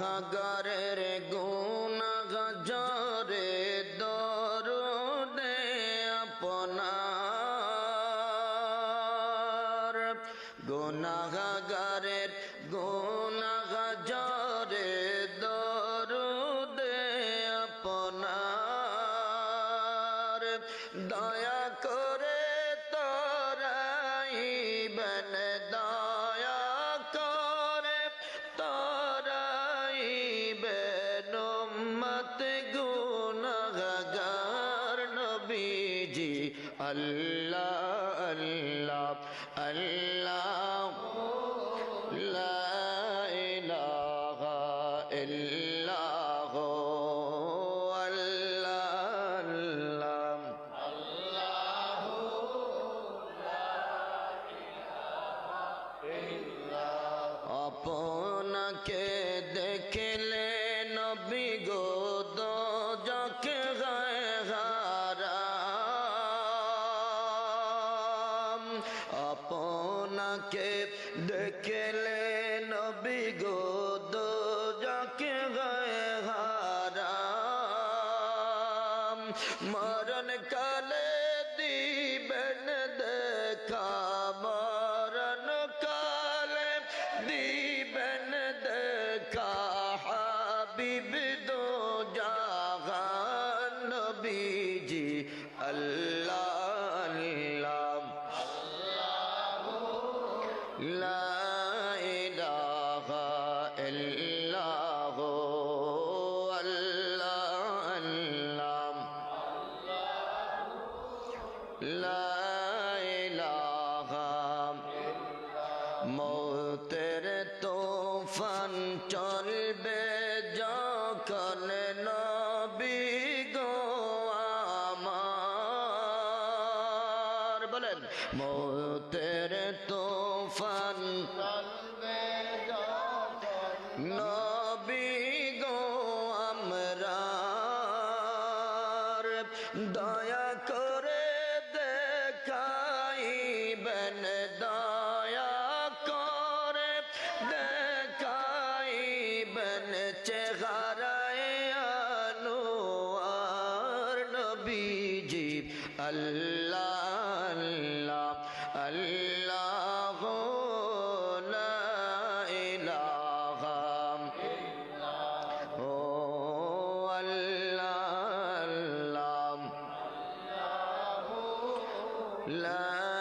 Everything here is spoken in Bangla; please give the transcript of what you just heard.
হাগারের গুণাগাজরে দরুদে আপনার। গুণাগারের গুণাগাজরে দরুদে আপনার। নবীজি আল্লাহ আল্লাহ আল্লাহ আপনাকে আপনাকে দেখলে নবী গো যাকে গায়ে হারাম। মরণ কালে لا الہ الا ہو اللہ اللہ لا الہ موتر تو فن چل بے বলেন। মৌতের তোফান। নবী গো আমরার, দয়া করে দেখাইবেন, দয়া করে দেখাইবেন চেহারায় আনোয়ার নবীজি আল্লাহ। الله لا إله الله. لا